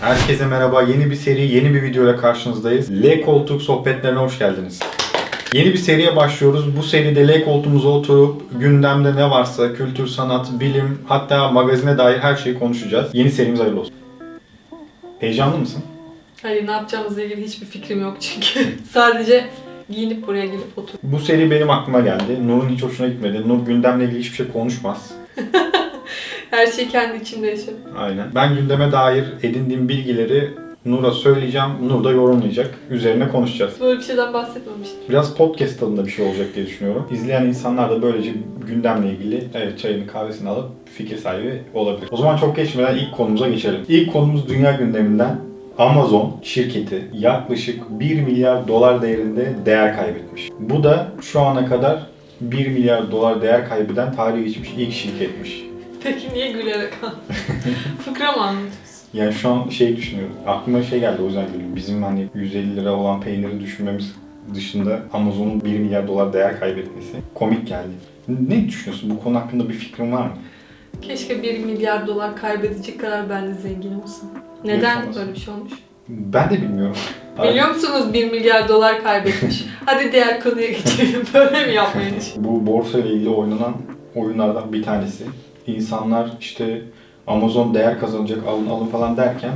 Herkese merhaba. Yeni bir seri, yeni bir video ile karşınızdayız. L koltuk sohbetlerine hoş geldiniz. Yeni bir seriye başlıyoruz. Bu seride L koltuğumuza oturup gündemde ne varsa kültür, sanat, bilim hatta magazine dair her şeyi konuşacağız. Yeni serimiz hayırlı olsun. Heyecanlı mısın? Hayır ne yapacağımızla ilgili hiçbir fikrim yok çünkü. Sadece giyinip buraya gelip otur. Bu seri benim aklıma geldi. Nur'un hiç hoşuna gitmedi. Nur gündemle ilgili hiçbir şey konuşmaz. Her şeyi kendi içimde yaşarım. Aynen. Ben gündeme dair edindiğim bilgileri Nur'a söyleyeceğim. Nur da yorumlayacak. Üzerine konuşacağız. Böyle bir şeyden bahsetmemiştim. Biraz podcast tadında bir şey olacak diye düşünüyorum. İzleyen insanlar da böylece gündemle ilgili evet çayını kahvesini alıp fikir sahibi olabilir. O zaman çok geçmeden ilk konumuza geçelim. İlk konumuz dünya gündeminden Amazon şirketi yaklaşık 1 milyar dolar değerinde değer kaybetmiş. Bu da şu ana kadar 1 milyar dolar değer kaybeden tarihi geçmiş ilk şirketmiş. Peki niye gülerek? Fıkra mı anlatıyorsun? Yani şu an şey düşünüyorum. Aklıma şey geldi o yüzden güldüm. Bizim hani 150 lira olan peyniri düşünmemiz dışında Amazon'un 1 milyar dolar değer kaybetmesi komik geldi. Ne düşünüyorsun? Bu konu hakkında bir fikrin var mı? Keşke 1 milyar dolar kaybedecek kadar ben de zengin olsam. Neden Yaşamasın. böyle bir şey olmuş? Ben de bilmiyorum. Biliyor musunuz 1 milyar dolar kaybetmiş? Hadi diğer konuya geçelim. Böyle mi yapmayı düşün? Bu borsa ile ilgili oynanan oyunlardan bir tanesi. İnsanlar işte Amazon değer kazanacak alın alın falan derken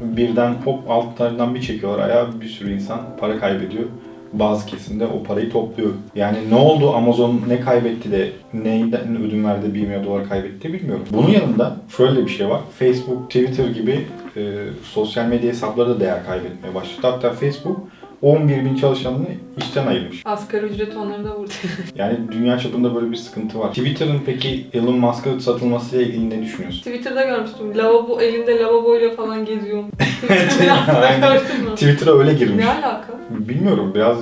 birden hop altlarından bir çekiyorlar ayağa bir sürü insan para kaybediyor. Bazı kesimde o parayı topluyor. Yani ne oldu Amazon ne kaybetti de neyden ödün verdi 1 milyar dolar kaybetti bilmiyorum. Bunun yanında şöyle bir şey var. Facebook, Twitter gibi e, sosyal medya hesapları da değer kaybetmeye başladı. Hatta Facebook 11 bin çalışanını işten ayırmış. Asgari ücret onları da vurdu. Yani dünya çapında böyle bir sıkıntı var. Twitter'ın peki Elon Musk'a satılmasıyla ilgili ne düşünüyorsun? Twitter'da görmüştüm. Lavabo elinde lavaboyla falan geziyor. Gördün mü? Twitter'a öyle girmiş. Ne alaka? Bilmiyorum biraz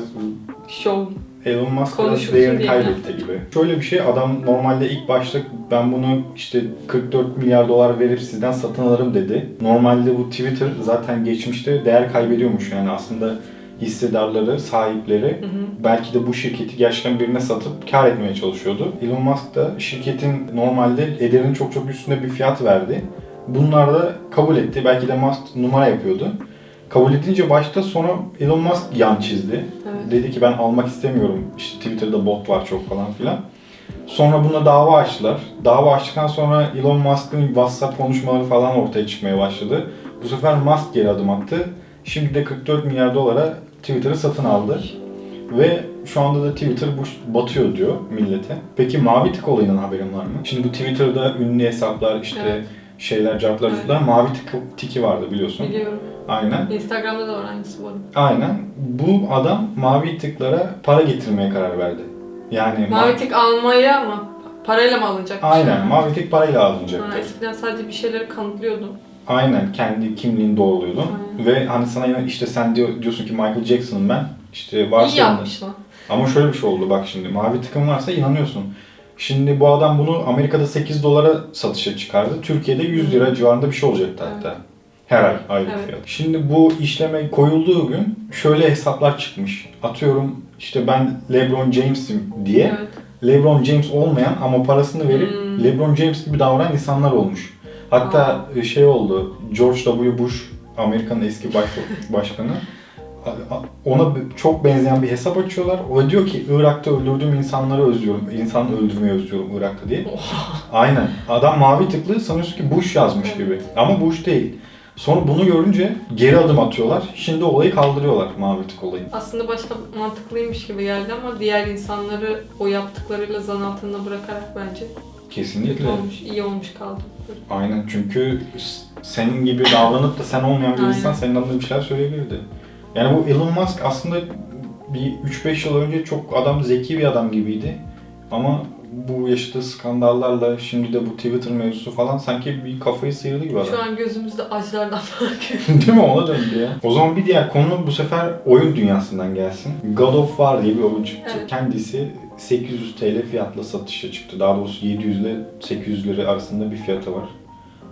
Şov. Elon Musk biraz değerini kaybetti gibi. Şöyle bir şey adam normalde ilk başta ben bunu işte 44 milyar dolar verip sizden satın alırım dedi. Normalde bu Twitter zaten geçmişte değer kaybediyormuş yani aslında hissedarları, sahipleri Hı hı. belki de bu şirketi gerçekten birine satıp kar etmeye çalışıyordu. Elon Musk da şirketin normalde ederinin çok çok üstünde bir fiyat verdi. Bunlar da kabul etti. Belki de Musk numara yapıyordu. Kabul edince başta sonra Elon Musk yan çizdi. Evet. Dedi ki ben almak istemiyorum. İşte Twitter'da bot var çok falan filan. Sonra buna dava açtılar. Dava açtıktan sonra Elon Musk'ın WhatsApp konuşmaları falan ortaya çıkmaya başladı. Bu sefer Musk geri adım attı. Şimdi de 44 milyar dolara Twitter'ı satın aldı. Ve şu anda da Twitter bu batıyor diyor millete. Peki mavi tık olayından haberin var mı? Şimdi bu Twitter'da ünlü hesaplar işte Evet. şeyler, cartlar, Evet. curtlar, mavi tık, tiki vardı biliyorsun. Biliyorum. Aynen. Instagram'da da var aynısı bu arada. Aynen. Bu adam mavi tıklara para getirmeye karar verdi. Yani Mavi ma- tık almaya mı? Parayla mı alınacak? Aynen. şey? Mavi tık parayla alınacaktı. Ha, eskiden sadece bir şeyleri kanıtlıyordum. Aynen. Kendi kimliğini doğruluyordun. Aynen. Ve hani sana yine işte sen diyor, diyorsun ki Michael Jackson'ım ben. İşte varsa İyi. Ama şöyle bir şey oldu bak şimdi. Mavi tıkın varsa inanıyorsun. Şimdi bu adam bunu Amerika'da 8 dolara satışa çıkardı. Türkiye'de 100 lira civarında bir şey olacaktı hatta. Her ay aylık Evet. fiyat. Şimdi bu işleme koyulduğu gün şöyle hesaplar çıkmış. Atıyorum işte ben LeBron James'im diye. Evet. LeBron James olmayan ama parasını verip Hmm. LeBron James gibi davranan insanlar olmuş. Hatta şey oldu. George W. Bush Amerika'nın eski baş, başkanı ona çok benzeyen bir hesap açıyorlar. O diyor ki Irak'ta öldürdüğüm insanları özlüyorum. İnsan öldürmeyi özlüyorum Irak'ta diye. Aynen. Adam mavi tıklı sanıyorsun ki Bush yazmış Evet. gibi. Ama Bush değil. Sonra bunu görünce geri adım atıyorlar. Şimdi olayı kaldırıyorlar mavi tık olayı. Aslında başta mantıklıymış gibi geldi ama diğer insanları o yaptıklarıyla zan altında bırakarak bence Kesinlikle. kötü olmuş, iyi olmuş kaldı. Aynen çünkü senin gibi davranıp da sen olmayan bir Aynen. insan senin adına bir şeyler söyleyebilirdi. Yani bu Elon Musk aslında bir 3-5 yıl önce çok adam zeki bir adam gibiydi. Ama bu yaşadığı skandallarla şimdi de bu Twitter mevzusu falan sanki bir kafayı sıyırdı gibi adam. Şu an gözümüzde acılardan bakıyor. Değil mi? Ona döndü ya. O zaman bir diğer konu bu sefer oyun dünyasından gelsin. God of War diye bir oyun çıktı. Evet. Kendisi 800 TL fiyatla satışa çıktı. Daha doğrusu 700 ile 800 lira arasında bir fiyatı var.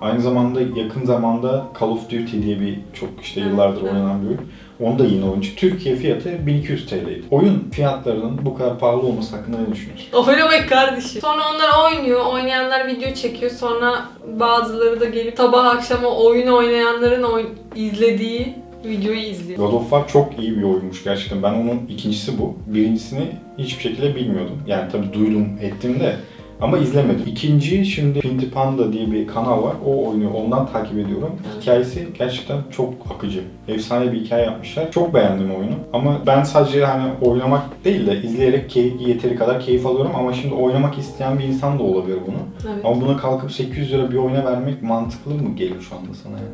Aynı zamanda yakın zamanda Call of Duty diye bir çok işte yıllardır evet. oynanan bir oyun. Onda yine oyuncu. Türkiye fiyatı 1200 TL'ydi. Oyun fiyatlarının bu kadar pahalı olması hakkında ne düşünüyorsun? Oynamak kardeşim. Sonra onlar oynuyor, oynayanlar video çekiyor. Sonra bazıları da gelip sabah akşam o oyun oynayanların oyn- izlediği videoyu izliyor. God of War çok iyi bir oyunmuş gerçekten. Ben onun ikincisi bu. Birincisini hiçbir şekilde bilmiyordum. Yani tabii duydum ettim de ama izlemedim. İkinci şimdi Pinti Panda diye bir kanal var. O oynuyor. Ondan takip ediyorum. Hikayesi gerçekten çok akıcı. Efsane bir hikaye yapmışlar. Çok beğendim oyunu. Ama ben sadece hani oynamak değil de izleyerek keyif, yeteri kadar keyif alıyorum. Ama şimdi oynamak isteyen bir insan da olabilir bunu. Evet. Ama buna kalkıp 800 lira bir oyuna vermek mantıklı mı geliyor şu anda sana yani?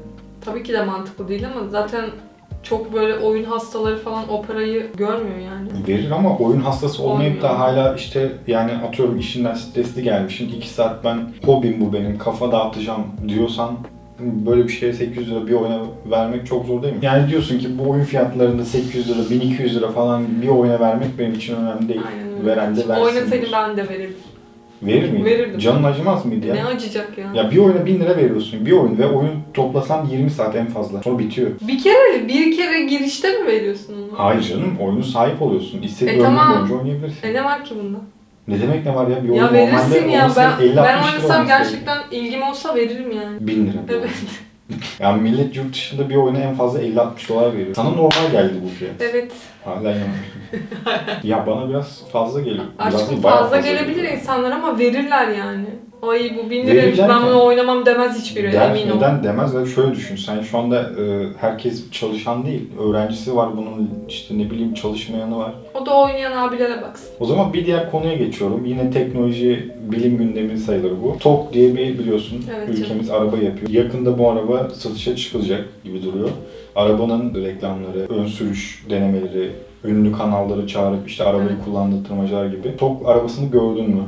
Tabii ki de mantıklı değil ama zaten çok böyle oyun hastaları falan o parayı görmüyor yani. Verir ama oyun hastası olmayıp da hala işte yani atıyorum işinden stresli gelmişsin. 2 saat ben hobim bu benim kafa dağıtacağım diyorsan böyle bir şeye 800 lira bir oyuna vermek çok zor değil mi? Yani diyorsun ki bu oyun fiyatlarında 800 lira, 1200 lira falan bir oyuna vermek benim için önemli değil. Aynen öyle. Veren de versin. Oynasaydım ben de verirdim. Verir miydi? Verirdim. Canın acımaz mıydı ya? Ne acıyacak ya. Ya bir oyuna 1000 lira veriyorsun. Bir oyun ve oyun toplasan 20 saat en fazla. Sonra bitiyor. Bir kere bir kere girişte mi veriyorsun onu? Hayır canım oyunu sahip oluyorsun. İstediğin E tamam. boyunca oynayabilirsin. E ne var ki bunda? Ne demek ne var ya bir oyun Ya verirsin ya ben 50-60 lira ben oynasam gerçekten ilgim olsa veririm yani. 1000 lira. Evet. Yani millet yurt dışında bir oyuna en fazla 50-60 dolar veriyor. Sana normal geldi bu fiyat. Evet. Hala inanmıyorum. ya bana biraz fazla geliyor. Biraz Aşkım değil, bayağı fazla gelebilir geliyor. insanlar ama verirler yani. Ay bu bin liraymış ben bunu oynamam demez hiçbiri Der, emin ol. neden demez ve şöyle düşün sen şu anda e, herkes çalışan değil öğrencisi var bunun işte ne bileyim çalışmayanı var. O da oynayan abilere baksın. O zaman bir diğer konuya geçiyorum. Yine teknoloji bilim gündemi sayılır bu. TOG diye bir biliyorsun Evet ülkemiz araba yapıyor. Yakında bu araba satışa çıkılacak gibi duruyor. Arabanın reklamları, ön sürüş denemeleri, ünlü kanalları çağırıp işte arabayı Evet. kullandırtmacılar gibi. TOG arabasını gördün mü?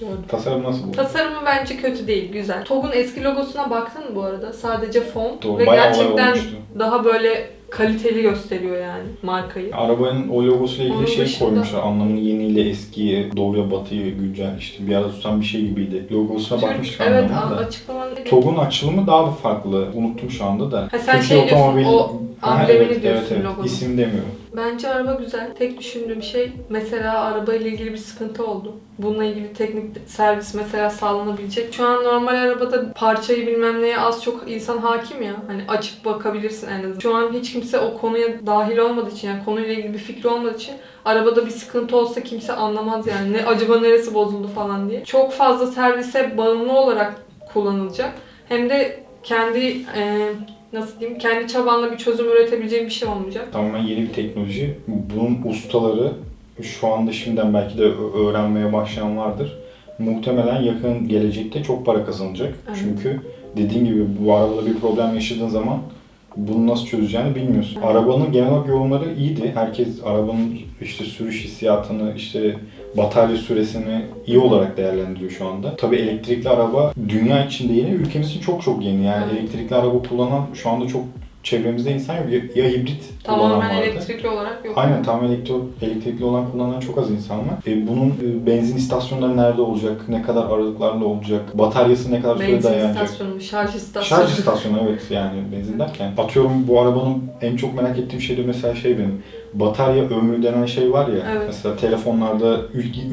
Gördüm. Tasarım nasıl bu? Tasarımı bence kötü değil, güzel. TOG'un eski logosuna baktın mı bu arada? Sadece font Doğru, ve bayağı olay gerçekten olmuştu. daha böyle kaliteli gösteriyor yani markayı. Arabanın o logosuyla ilgili Onun şey dışında- koymuşlar. Anlamını yeniyle eskiye, doğuya, batıyı, güncel işte bir arada tutan bir şey gibiydi. Logosuna Türk- bakmıştık evet, anlamına da. açıklamanı TOG'un açılımı daha da farklı. Unuttum şu anda da. Ha, sen şey diyorsun, o Ha, amblemini evet, diyorsun, evet, evet. logonu. İsim demiyorum. Bence araba güzel. Tek düşündüğüm şey mesela araba ile ilgili bir sıkıntı oldu. Bununla ilgili teknik servis mesela sağlanabilecek. Şu an normal arabada parçayı bilmem neye az çok insan hakim ya. Hani açıp bakabilirsin en azından. Şu an hiç kimse o konuya dahil olmadığı için yani konuyla ilgili bir fikri olmadığı için arabada bir sıkıntı olsa kimse anlamaz yani. Ne acaba neresi bozuldu falan diye. Çok fazla servise bağımlı olarak kullanılacak. Hem de kendi e, nasıl diyeyim kendi çabanla bir çözüm üretebileceğin bir şey olmayacak. Tamamen yeni bir teknoloji. Bunun ustaları şu anda şimdiden belki de öğrenmeye başlayan vardır. Muhtemelen yakın gelecekte çok para kazanacak. Evet. Çünkü dediğim gibi bu arabada bir problem yaşadığın zaman bunu nasıl çözeceğini bilmiyorsun. Evet. Arabanın genel olarak yorumları iyiydi. Herkes arabanın işte sürüş hissiyatını, işte batarya süresini iyi olarak değerlendiriyor şu anda. Tabii elektrikli araba dünya içinde yeni, ülkemiz için çok çok yeni. Yani elektrikli araba kullanan şu anda çok çevremizde insan yok. Ya, ya hibrit kullanan Tamamen vardı. elektrikli olarak yok. Aynen tamamen elektro, elektrikli olan kullanan çok az insan var. E, bunun e, benzin istasyonları nerede olacak, ne kadar aralıklarla olacak, bataryası ne kadar süre Benzin dayanacak. istasyonu, şarj istasyonu. Şarj istasyonu evet yani benzin derken. Atıyorum bu arabanın en çok merak ettiğim şey de mesela şey benim. Batarya ömrü denen şey var ya. Evet. Mesela telefonlarda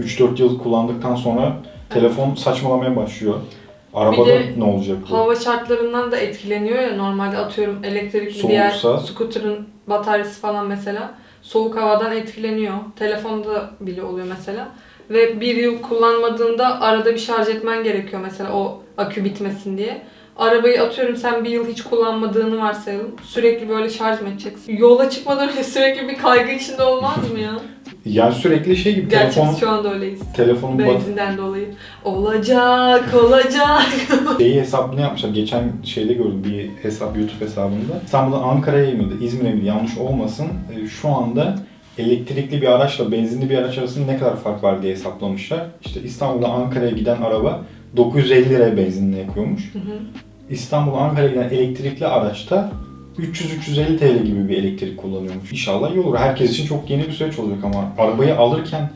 3-4 yıl kullandıktan sonra telefon saçmalamaya başlıyor. Arabada de ne olacak bu? Hava şartlarından da etkileniyor ya normalde atıyorum elektrikli Soğuksa- diğer scooter'ın bataryası falan mesela soğuk havadan etkileniyor. Telefonda bile oluyor mesela. Ve bir yıl kullanmadığında arada bir şarj etmen gerekiyor mesela o akü bitmesin diye. Arabayı atıyorum sen bir yıl hiç kullanmadığını varsayalım. Sürekli böyle şarj mı edeceksin? Yola çıkmadan önce sürekli bir kaygı içinde olmaz mı ya? Yani sürekli şey gibi Gerçi telefon, şu anda öyleyiz. telefonun bat- Benzinden dolayı. Olacak, olacak. şeyi hesabını yapmışlar. Geçen şeyde gördüm bir hesap YouTube hesabında. İstanbul'dan Ankara'ya mıydı, İzmir'e miydi yanlış olmasın. E, Şu anda elektrikli bir araçla benzinli bir araç arasında ne kadar fark var diye hesaplamışlar. İşte İstanbul'dan Ankara'ya giden araba 950 liraya benzinle yakıyormuş. Hı hı. İstanbul'dan Ankara'ya giden elektrikli araçta 300-350 TL gibi bir elektrik kullanıyormuş. İnşallah iyi olur. Herkes için çok yeni bir süreç olacak ama arabayı alırken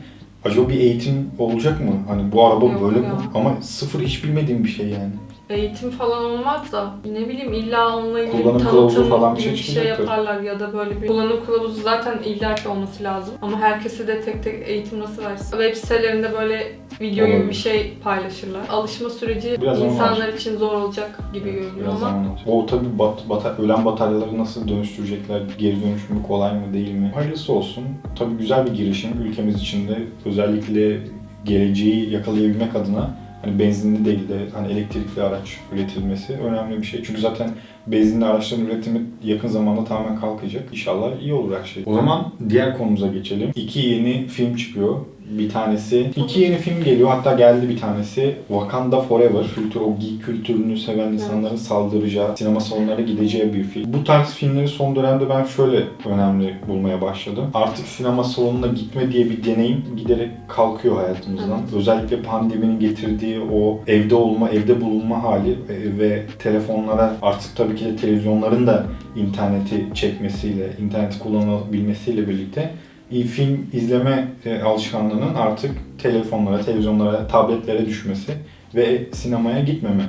acaba bir eğitim olacak mı? Hani bu araba Yok böyle ya. mi? Ama sıfır hiç bilmediğim bir şey yani. Eğitim falan olmaz da ne bileyim illa onunla ilgili Kullanım bir tanıtım falan bir şey bir şey yaparlar ya da böyle bir kullanım kılavuzu zaten illaki olması lazım. Ama herkese de tek tek eğitim nasıl versin? Web sitelerinde böyle video gibi bir şey paylaşırlar. Alışma süreci Biraz insanlar için zor olacak gibi görünüyor Biraz ama. O tabii bat, bata- ölen bataryaları nasıl dönüştürecekler, geri dönüşüm mü kolay mı değil mi? Hayırlısı olsun. Tabii güzel bir girişim ülkemiz için de özellikle geleceği yakalayabilmek adına hani benzinli değil de hani elektrikli araç üretilmesi önemli bir şey. Çünkü zaten benzinli araçların üretimi yakın zamanda tamamen kalkacak. İnşallah iyi olur her şey. O zaman diğer konumuza geçelim. İki yeni film çıkıyor. Bir tanesi, iki yeni film geliyor hatta geldi bir tanesi Wakanda Forever. Kültür, o geek kültürünü seven insanların saldıracağı, sinema salonlarına gideceği bir film. Bu tarz filmleri son dönemde ben şöyle önemli bulmaya başladım. Artık sinema salonuna gitme diye bir deneyim giderek kalkıyor hayatımızdan. Özellikle pandeminin getirdiği o evde olma, evde bulunma hali ve telefonlara artık tabii ki de televizyonların da interneti çekmesiyle, interneti kullanabilmesiyle birlikte iyi film izleme e, alışkanlığının artık telefonlara, televizyonlara, tabletlere düşmesi ve sinemaya gitmeme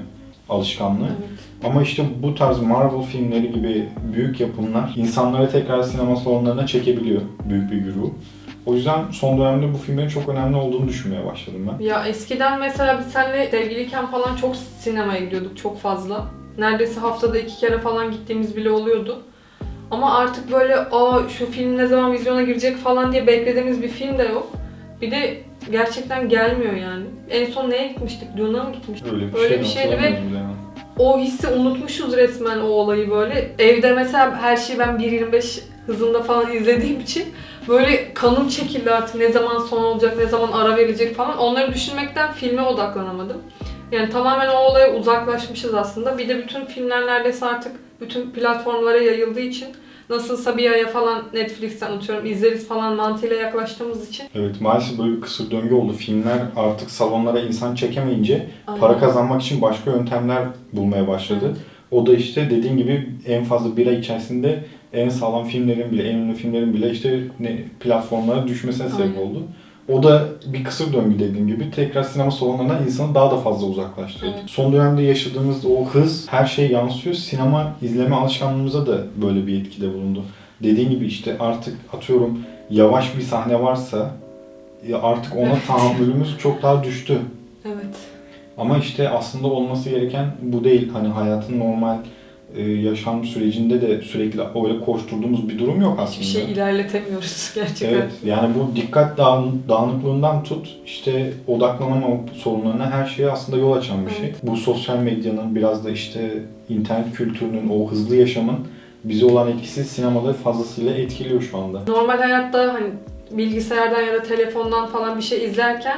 alışkanlığı. evet. Ama işte bu tarz Marvel filmleri gibi büyük yapımlar insanları tekrar sinema salonlarına çekebiliyor büyük bir güruh. O yüzden son dönemde bu filmlerin çok önemli olduğunu düşünmeye başladım ben. Ya eskiden mesela biz seninle sevgiliyken falan çok sinemaya gidiyorduk çok fazla. Neredeyse haftada iki kere falan gittiğimiz bile oluyordu. Ama artık böyle aa şu film ne zaman vizyona girecek falan diye beklediğimiz bir film de yok. Bir de gerçekten gelmiyor yani. En son neye gitmiştik? Dune'a mı gitmiştik? Öyle bir Öyle şey bir şeydi ve yani. o hissi unutmuşuz resmen o olayı böyle. Evde mesela her şeyi ben 1.25 hızında falan izlediğim için böyle kanım çekildi artık ne zaman son olacak, ne zaman ara verilecek falan. Onları düşünmekten filme odaklanamadım. Yani tamamen o olaya uzaklaşmışız aslında. Bir de bütün filmler neredeyse artık bütün platformlara yayıldığı için nasılsa bir aya falan Netflix'ten atıyorum izleriz falan mantığıyla yaklaştığımız için. Evet maalesef böyle bir kısır döngü oldu. Filmler artık salonlara insan çekemeyince para Aynen. kazanmak için başka yöntemler bulmaya başladı. Evet. O da işte dediğin gibi en fazla bir ay içerisinde en sağlam filmlerin bile, en ünlü filmlerin bile işte ne, platformlara düşmesine sebep Aynen. oldu. O da bir kısır döngü dediğim gibi tekrar sinema salonlarından insanı daha da fazla uzaklaştırdı. Evet. Son dönemde yaşadığımız o hız her şey yansıyor. Sinema izleme alışkanlığımıza da böyle bir etkide bulundu. Dediğin gibi işte artık atıyorum yavaş bir sahne varsa artık ona Evet. tahammülümüz çok daha düştü. Evet. Ama işte aslında olması gereken bu değil. Hani hayatın normal e, yaşam sürecinde de sürekli öyle koşturduğumuz bir durum yok aslında. Hiçbir şey ilerletemiyoruz gerçekten. Evet, yani bu dikkat dağın, dağınıklığından tut, işte odaklanama sorunlarına her şeye aslında yol açan bir şey. Evet. Bu sosyal medyanın biraz da işte internet kültürünün, o hızlı yaşamın bize olan etkisi sinemada fazlasıyla etkiliyor şu anda. Normal hayatta hani bilgisayardan ya da telefondan falan bir şey izlerken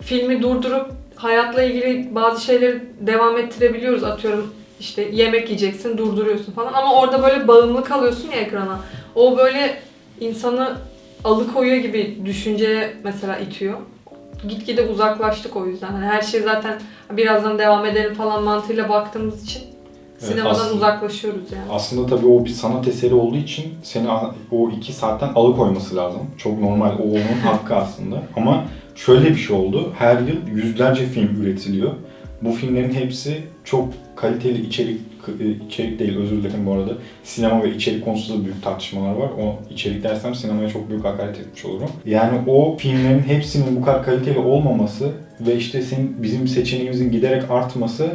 filmi durdurup hayatla ilgili bazı şeyleri devam ettirebiliyoruz. Atıyorum işte yemek yiyeceksin durduruyorsun falan ama orada böyle bağımlı kalıyorsun ya ekrana. O böyle insanı alıkoyuyor gibi düşünceye mesela itiyor. Gitgide uzaklaştık o yüzden. Hani her şey zaten birazdan devam edelim falan mantığıyla baktığımız için Evet, sinemadan aslında- uzaklaşıyoruz yani. Aslında tabii o bir sanat eseri olduğu için seni o iki saatten alıkoyması lazım. Çok normal, o onun hakkı aslında. Ama şöyle bir şey oldu. Her yıl yüzlerce film üretiliyor. Bu filmlerin hepsi çok kaliteli içerik içerik değil özür dilerim bu arada. Sinema ve içerik konusunda büyük tartışmalar var. O içerik dersem sinemaya çok büyük hakaret etmiş olurum. Yani o filmlerin hepsinin bu kadar kaliteli olmaması ve işte senin bizim seçeneğimizin giderek artması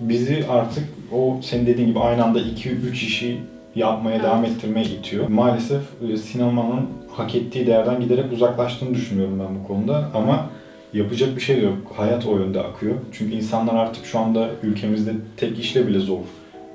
bizi artık o senin dediğin gibi aynı anda 2-3 işi yapmaya Evet. devam ettirmeye itiyor. Maalesef e, sinemanın hak ettiği değerden giderek uzaklaştığını düşünüyorum ben bu konuda ama yapacak bir şey yok. Hayat o yönde akıyor. Çünkü insanlar artık şu anda ülkemizde tek işle bile zor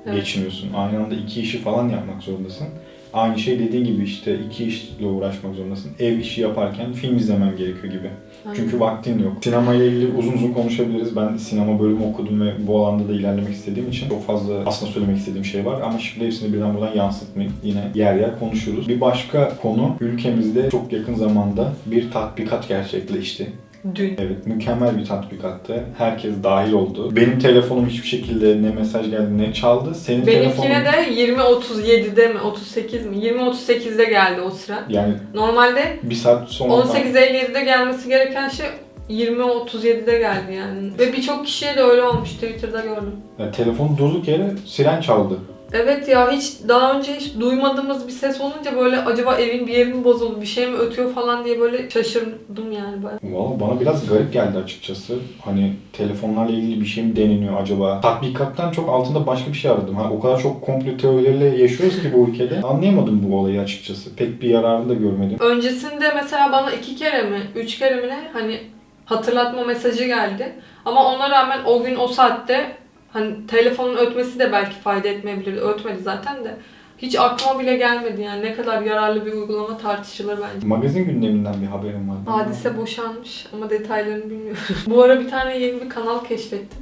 Evet. geçiniyorsun. Aynı anda iki işi falan yapmak zorundasın. Aynı şey dediğin gibi işte iki işle uğraşmak zorundasın. Ev işi yaparken film izlemem gerekiyor gibi. Çünkü vaktin yok. Sinema ile ilgili uzun uzun konuşabiliriz. Ben sinema bölümü okudum ve bu alanda da ilerlemek istediğim için çok fazla aslında söylemek istediğim şey var. Ama şimdi hepsini birden buradan yansıtmayayım. Yine yer yer konuşuruz. Bir başka konu ülkemizde çok yakın zamanda bir tatbikat gerçekleşti. Dün. Evet, mükemmel bir tatbikattı. Herkes dahil oldu. Benim telefonum hiçbir şekilde ne mesaj geldi ne çaldı. Senin telefonun... Benimkine de 20.37'de mi 38 mi? 20.38'de geldi o sıra. Yani Normalde bir saat sonra... 18.57'de gelmesi gereken şey 20.37'de geldi yani. Ve birçok kişiye de öyle olmuş Twitter'da gördüm. Yani telefon durduk yere siren çaldı. Evet ya hiç daha önce hiç duymadığımız bir ses olunca böyle acaba evin bir yerin mi bozuldu bir şey mi ötüyor falan diye böyle şaşırdım yani ben. Valla bana biraz garip geldi açıkçası. Hani telefonlarla ilgili bir şey mi deneniyor acaba? Tatbikattan çok altında başka bir şey aradım. Ha, o kadar çok komplo teorileriyle yaşıyoruz ki bu ülkede. Anlayamadım bu olayı açıkçası. Pek bir yararını da görmedim. Öncesinde mesela bana iki kere mi, üç kere mi ne hani hatırlatma mesajı geldi. Ama ona rağmen o gün o saatte hani telefonun ötmesi de belki fayda etmeyebilirdi. Ötmedi zaten de. Hiç aklıma bile gelmedi yani ne kadar yararlı bir uygulama tartışılır bence. Magazin gündeminden bir haberim var. Hadise boşanmış ama detaylarını bilmiyorum. Bu ara bir tane yeni bir kanal keşfettim.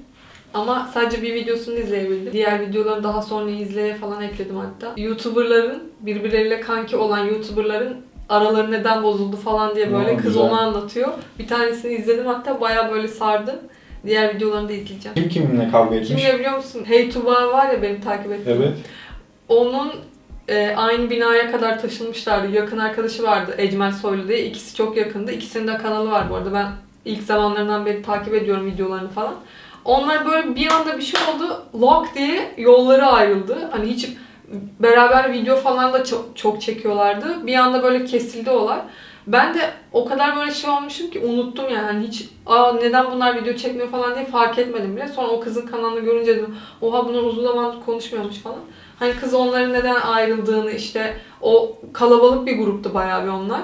Ama sadece bir videosunu izleyebildim. Diğer videoları daha sonra izleye falan ekledim hatta. YouTuber'ların, birbirleriyle kanki olan YouTuber'ların araları neden bozuldu falan diye böyle Aa, kız güzel. onu anlatıyor. Bir tanesini izledim hatta baya böyle sardı. Diğer videolarını da izleyeceğim. Kim kiminle kavga etmiş? Kimle biliyor musun? Hey Tuba var ya benim takip ettiğim. Evet. Onun e, aynı binaya kadar taşınmışlardı. Yakın arkadaşı vardı Ecmel Soylu diye. İkisi çok yakındı. İkisinin de kanalı var bu arada. Ben ilk zamanlarından beri takip ediyorum videolarını falan. Onlar böyle bir anda bir şey oldu. Lock diye yolları ayrıldı. Hani hiç beraber video falan da çok, çok çekiyorlardı. Bir anda böyle kesildi olay. Ben de o kadar böyle şey olmuşum ki unuttum yani Hani hiç Aa, neden bunlar video çekmiyor falan diye fark etmedim bile. Sonra o kızın kanalını görünce dedim oha bunlar uzun zamandır konuşmuyormuş falan. Hani kız onların neden ayrıldığını işte o kalabalık bir gruptu bayağı bir onlar.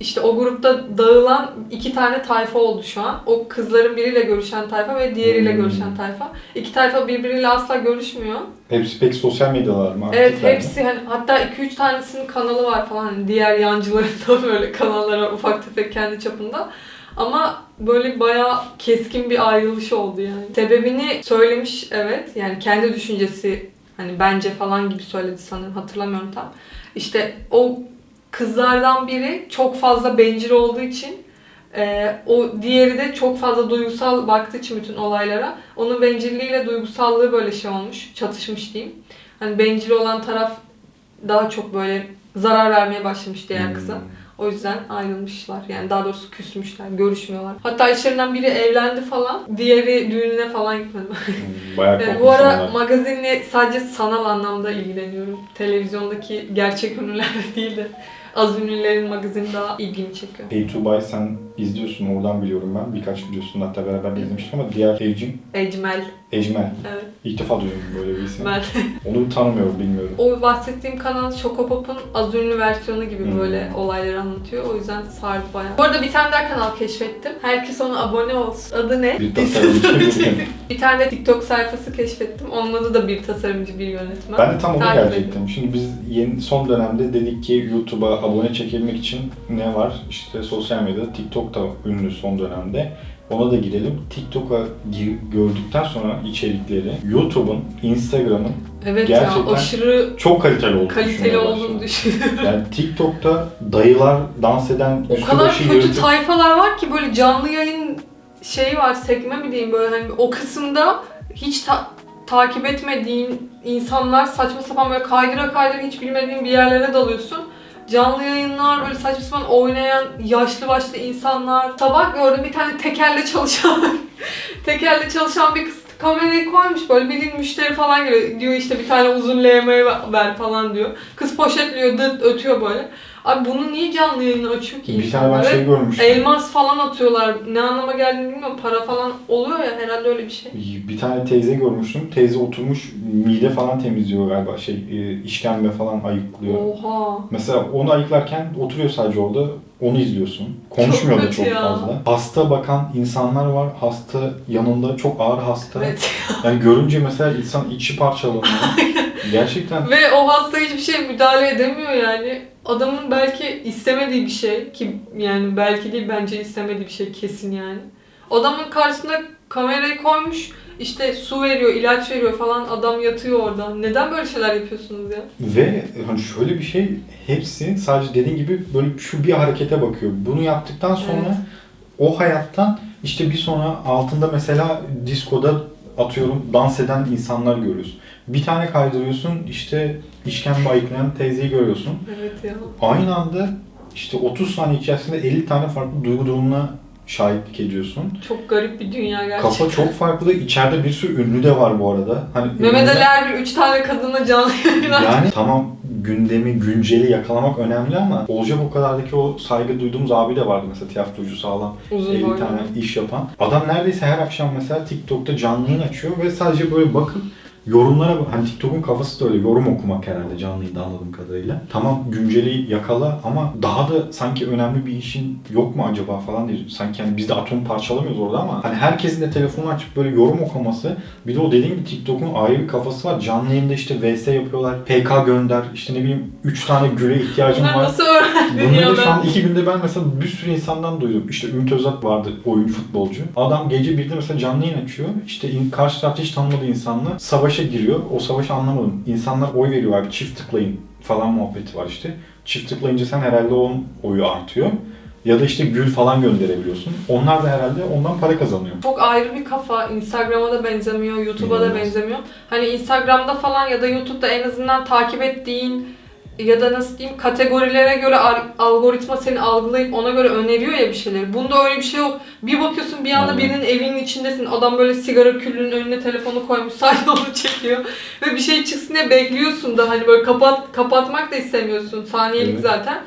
İşte o grupta dağılan iki tane tayfa oldu şu an. O kızların biriyle görüşen tayfa ve diğeriyle Hmm. görüşen tayfa. İki tayfa birbiriyle asla görüşmüyor. Hepsi pek sosyal medyalar mı? Evet hepsi hani hatta 2-3 tanesinin kanalı var falan. Hani diğer yancıların da böyle kanalları var, ufak tefek kendi çapında. Ama böyle bayağı keskin bir ayrılış oldu yani. Sebebini söylemiş evet. Yani kendi düşüncesi hani bence falan gibi söyledi sanırım hatırlamıyorum tam. İşte o kızlardan biri çok fazla bencil olduğu için e, o diğeri de çok fazla duygusal baktığı için bütün olaylara onun bencilliğiyle duygusallığı böyle şey olmuş, çatışmış diyeyim. Hani bencil olan taraf daha çok böyle zarar vermeye başlamış diğer Hmm. kıza. O yüzden ayrılmışlar. Yani daha doğrusu küsmüşler, görüşmüyorlar. Hatta işlerinden biri evlendi falan. Diğeri düğününe falan gitmedi. Hmm, Bayağı Yani bu ara olaylar. magazinle sadece sanal anlamda ilgileniyorum. Televizyondaki gerçek ünlülerle değil de az ünlülerin magazini daha ilgimi çekiyor. Pay to Buy sen izliyorsun oradan biliyorum ben. Birkaç videosunu hatta beraber de izlemiştik ama diğer evcim Ecmel. Ecmel. Evet. İlk defa duyuyorum böyle bir isim. Ben Onu tanımıyorum bilmiyorum. o bahsettiğim kanal Şokopop'un az ünlü versiyonu gibi Hmm. böyle olayları anlatıyor. O yüzden sardı bayağı. Bu arada bir tane daha kanal keşfettim. Herkes ona abone olsun. Adı ne? Bir tasarımcı. bir tane de TikTok sayfası keşfettim. Onun adı da bir tasarımcı, bir yönetmen. ben de tam onu Takip gelecektim. Şimdi biz yeni son dönemde dedik ki YouTube'a abone çekebilmek için ne var? İşte sosyal medyada TikTok da ünlü son dönemde. Ona da girelim. TikTok'a gir- gördükten sonra içerikleri YouTube'un, Instagram'ın Evet Gerçekten ya aşırı çok kaliteli olduğunu kaliteli olduğunu düşünüyorum. Yani TikTok'ta dayılar dans eden, O kadar kötü yırtık tayfalar var ki böyle canlı yayın şeyi var, sekme mi diyeyim böyle hani o kısımda hiç ta- takip etmediğin insanlar saçma sapan böyle kaydıra kaydıra hiç bilmediğin bir yerlere dalıyorsun. Canlı yayınlar böyle saçma sapan oynayan yaşlı başlı insanlar. Sabah gördüm bir tane tekerle çalışan tekerle çalışan bir kız kamerayı koymuş böyle bildiğin müşteri falan geliyor. Diyor işte bir tane uzun LM ver falan diyor. Kız poşetliyor dıt ötüyor böyle. Abi bunu niye canlı yayını açıyor ki Bir tane ben şey görmüştüm. Elmas falan atıyorlar. Ne anlama geldiğini bilmiyorum. Para falan oluyor ya herhalde öyle bir şey. Bir tane teyze görmüştüm. Teyze oturmuş mide falan temizliyor galiba şey e, işkembe falan ayıklıyor. Oha. Mesela onu ayıklarken oturuyor sadece orada. Onu izliyorsun. Konuşmuyor Çok da çok ya. fazla. Hasta bakan insanlar var. Hasta yanında çok ağır hasta. Evet. Yani görünce mesela insan içi parçalanıyor. Gerçekten Ve o hasta hiçbir şey müdahale edemiyor yani. Adamın belki istemediği bir şey ki yani belki değil bence istemediği bir şey kesin yani. Adamın karşısına kamerayı koymuş işte su veriyor, ilaç veriyor falan adam yatıyor orada. Neden böyle şeyler yapıyorsunuz ya? Ve hani şöyle bir şey hepsi sadece dediğin gibi böyle şu bir harekete bakıyor. Bunu yaptıktan sonra Evet. o hayattan işte bir sonra altında mesela diskoda atıyorum dans eden insanlar görüyorsun. Bir tane kaydırıyorsun işte işkembe ayıklayan teyzeyi görüyorsun. Evet ya. Aynı anda işte 30 saniye içerisinde 50 tane farklı duygu durumuna şahitlik ediyorsun. Çok garip bir dünya gerçekten. Kafa çok farklı. İçeride bir sürü ünlü de var bu arada. Hani Mehmet Ali Erbil 3 tane kadınla canlı yayınlar. Yani tamam gündemi, günceli yakalamak önemli ama olacak o kadardaki o saygı duyduğumuz abi de vardı mesela tiyatrocu sağlam Uzun 50 boylu. tane iş yapan. Adam neredeyse her akşam mesela TikTok'ta canlı yayın açıyor ve sadece böyle bakıp yorumlara hani TikTok'un kafası da öyle yorum okumak herhalde canlı yayında anladığım kadarıyla. Tamam günceli yakala ama daha da sanki önemli bir işin yok mu acaba falan diye. Sanki yani biz de atom parçalamıyoruz orada ama hani herkesin de telefonu açıp böyle yorum okuması bir de o dediğim gibi TikTok'un ayrı bir kafası var. Canlı yayında işte VS yapıyorlar. PK gönder. işte ne bileyim 3 tane güle ihtiyacım var. nasıl Bunları şu an iki günde ben mesela bir sürü insandan duydum. İşte Ümit Özat vardı, oyuncu, futbolcu. Adam gece birde mesela canlı yayın açıyor. İşte karşı tarafta hiç tanımadığı insanla savaşa giriyor. O savaşı anlamadım. İnsanlar oy veriyor abi, çift tıklayın falan muhabbeti var işte. Çift tıklayınca sen herhalde onun oyu artıyor. Ya da işte gül falan gönderebiliyorsun. Onlar da herhalde ondan para kazanıyor. Çok ayrı bir kafa. Instagram'a da benzemiyor, YouTube'a da benzemiyor. Hani Instagram'da falan ya da YouTube'da en azından takip ettiğin ya da nasıl diyeyim kategorilere göre al- algoritma seni algılayıp ona göre öneriyor ya bir şeyleri. Bunda öyle bir şey yok. Bir bakıyorsun bir anda birinin evinin içindesin. Adam böyle sigara külünün önüne telefonu koymuş sadece onu çekiyor. Ve bir şey çıksın diye bekliyorsun da hani böyle kapat kapatmak da istemiyorsun. Saniyelik Evet. zaten.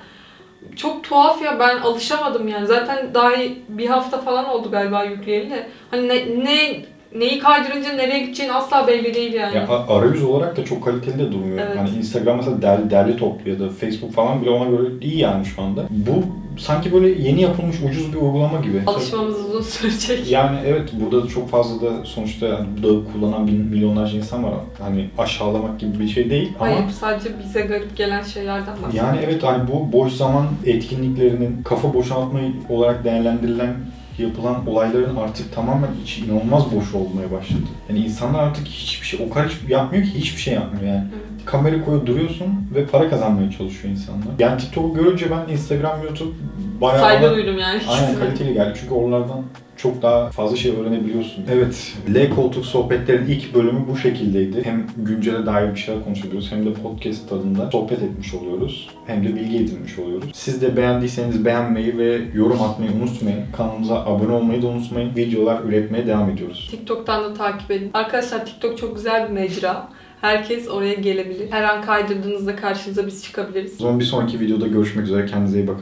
Çok tuhaf ya ben alışamadım yani. Zaten daha iyi- bir hafta falan oldu galiba yükleyeli de. Hani ne, ne neyi kaydırınca nereye gideceğini asla belli değil yani. Ya a- arayüz olarak da çok kaliteli de durmuyor. Evet. Hani Instagram mesela derli, derli toplu ya da Facebook falan bile ona göre iyi yani şu anda. Bu sanki böyle yeni yapılmış ucuz bir uygulama gibi. Alışmamız uzun sürecek. Yani evet burada da çok fazla da sonuçta yani bu da kullanan bin, milyonlarca insan var. Hani aşağılamak gibi bir şey değil ama Hayır sadece bize garip gelen şeylerden bahsediyorum. yani evet hani bu boş zaman etkinliklerinin kafa boşaltma olarak değerlendirilen yapılan olayların artık tamamen içi inanılmaz boş olmaya başladı. Yani insanlar artık hiçbir şey o kadar hiç yapmıyor ki hiçbir şey yapmıyor yani. Evet. Kamera koyup duruyorsun ve para kazanmaya çalışıyor insanlar. Yani TikTok'u görünce ben Instagram, YouTube bayağı Saygı bana- duydum yani. Aynen kaliteli geldi çünkü oralardan çok daha fazla şey öğrenebiliyorsun. Evet, L koltuk sohbetlerin ilk bölümü bu şekildeydi. Hem güncele dair bir şeyler konuşabiliyoruz hem de podcast tadında sohbet etmiş oluyoruz. Hem de bilgi edinmiş oluyoruz. Siz de beğendiyseniz beğenmeyi ve yorum atmayı unutmayın. Kanalımıza abone olmayı da unutmayın. Videolar üretmeye devam ediyoruz. TikTok'tan da takip edin. Arkadaşlar TikTok çok güzel bir mecra. Herkes oraya gelebilir. Her an kaydırdığınızda karşınıza biz çıkabiliriz. O zaman bir sonraki videoda görüşmek üzere. Kendinize iyi bakın.